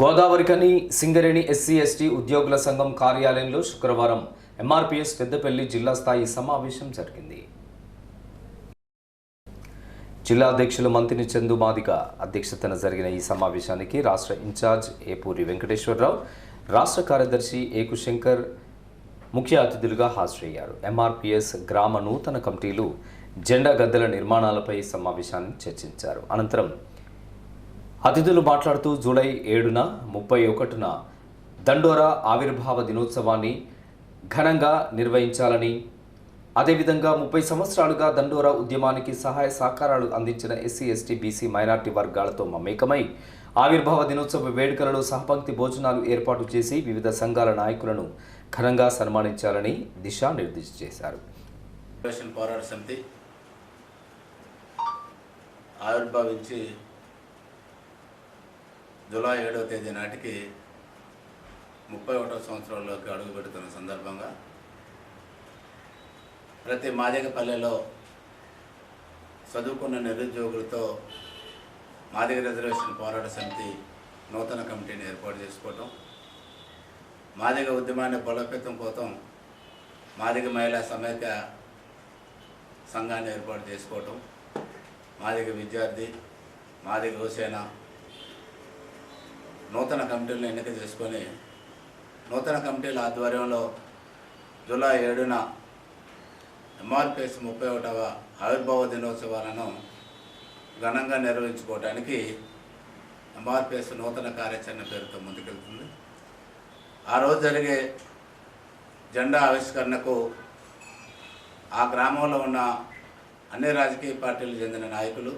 Godavarikhani Singareni SC ST ఉద్యోగుల సంఘం కార్యాలయంలో శుక్రవారం ఎంఆర్పిఎస్ పెద్దపల్లి జిల్లా స్థాయి సమావేశం జరిగింది. జిల్లా అధ్యక్షులు మంత్రిని చందు మాదిక అధ్యక్షతన జరిగిన ఈ సమావేశానికి రాష్ట్ర ఇన్ఛార్జ్ ఏపూరి వెంకటేశ్వరరావు రాష్ట్ర కార్యదర్శి ఏకు శంకర్ ముఖ్య అతిథులుగా హాజరయ్యారు. ఎంఆర్పిఎస్ గ్రామ నూతన కమిటీలు జెండా గద్దెల నిర్మాణాలపై సమావేశాన్ని చర్చించారు. అనంతరం అతిథులు మాట్లాడుతూ జూలై ఏడున ముప్పై ఒకటిన దండోరా ఆవిర్భావ దినోత్సవాన్ని ఘనంగా నిర్వహించాలని అదేవిధంగా ముప్పై సంవత్సరాలుగా దండోరా ఉద్యమానికి సహాయ సహకారాలు అందించిన ఎస్సీ ఎస్టీ బీసీ మైనార్టీ వర్గాలతో మమేకమై ఆవిర్భావ దినోత్సవ వేడుకలలో సహపంక్తి భోజనాలు ఏర్పాటు చేసి వివిధ సంఘాల నాయకులను ఘనంగా సన్మానించాలని దిశానిర్దేశం చేశారు. పోరాట సమితి ఆవిర్భావించి జూలై ఏడవ తేదీ నాటికి ముప్పై ఒకటో సంవత్సరంలోకి అడుగు పెడుతున్న సందర్భంగా ప్రతి మాదిగపల్లెలో చదువుకున్న నిరుద్యోగులతో మాదిగ రిజర్వేషన్ పోరాట సమితి నూతన కమిటీని ఏర్పాటు చేసుకోవటం మాదిగ ఉద్యమాన్ని బలోపేతం కోసం మాదిగ మహిళా సమైక్య సంఘాన్ని ఏర్పాటు చేసుకోవటం మాదిగ విద్యార్థి మాదిగ యువసేన నూతన కమిటీలను ఎన్నిక చేసుకొని నూతన కమిటీల ఆధ్వర్యంలో జూలై ఏడున ఎంఆర్పిఎస్ ముప్పై ఒకటవ ఆవిర్భావ దినోత్సవాలను ఘనంగా నిర్వహించుకోవడానికి ఎంఆర్పిఎస్ నూతన కార్యాచరణ పేరుతో ముందుకెళ్తుంది. ఆ రోజు జరిగే జెండా ఆవిష్కరణకు ఆ గ్రామంలో ఉన్న అన్ని రాజకీయ పార్టీలకు చెందిన నాయకులు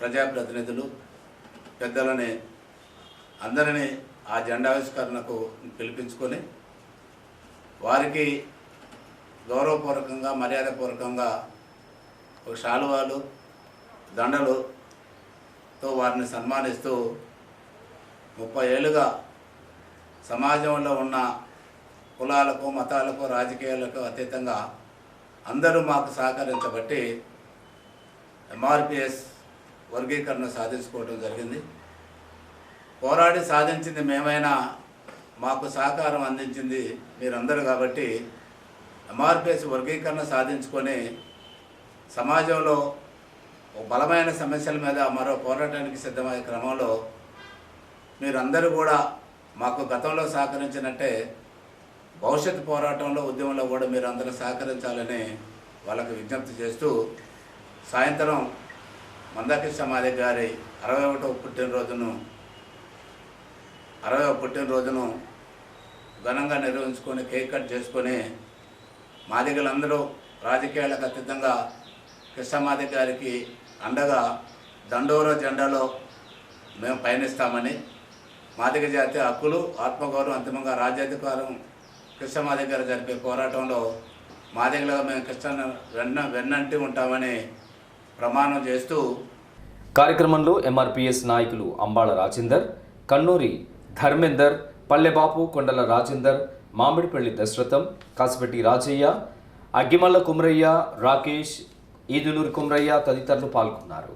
ప్రజాప్రతినిధులు పెద్దలని అందరినీ ఆ జెండా ఆవిష్కరణకు పిలిపించుకొని వారికి గౌరవపూర్వకంగా మర్యాదపూర్వకంగా ఒక శాలువాలు దండలుతో వారిని సన్మానిస్తూ ముప్పై ఏళ్ళుగా సమాజంలో ఉన్న కులాలకు మతాలకు రాజకీయాలకు అతీతంగా అందరూ మాకు సహకరించబట్టి ఎంఆర్పిఎస్ వర్గీకరణ సాధించుకోవడం జరిగింది. పోరాడి సాధించింది మేమైనా మాకు సహకారం అందించింది మీరందరూ కాబట్టి ఎంఆర్పిఎస్ వర్గీకరణ సాధించుకొని సమాజంలో ఒక బలమైన సమస్యల మీద మరో పోరాటానికి సిద్ధమయ్యే క్రమంలో మీరందరూ కూడా మాకు గతంలో సహకరించినట్టే భవిష్యత్ పోరాటంలో ఉద్యమంలో కూడా మీరు అందరూ సహకరించాలని వాళ్ళకి విజ్ఞప్తి చేస్తూ సాయంత్రం మందాకృష్ణ మాదే గారి అరవై ఒకటో పుట్టినరోజును అరవై పుట్టినరోజును ఘనంగా నిర్వహించుకొని కేక్ కట్ చేసుకొని మాదిగలందరూ రాజకీయాలకు అతీతంగా కృష్ణమాది గారికి అండగా దండోర జెండాలో మేము పయనిస్తామని మాదిగ జాతి హక్కులు ఆత్మగౌరవం అంతిమంగా రాజ్యాధికారం కృష్ణమాది గారు జరిపే పోరాటంలో మాదిగలుగా మేము కృష్ణ వెన్న వెన్నంటి ఉంటామని ప్రమాణం చేస్తూ కార్యక్రమంలో ఎంఆర్పిఎస్ నాయకులు అంబాళ రాజేందర్ కన్నూరి ధర్మేందర్ పల్లెబాపు కొండల రాజేందర్ మామిడిపల్లి దశరథం కాసిపెట్టి రాజయ్య అగ్గిమల్ల కుమరయ్య రాకేష్ ఈదునూరు కుమరయ్య తదితరులు పాల్గొన్నారు.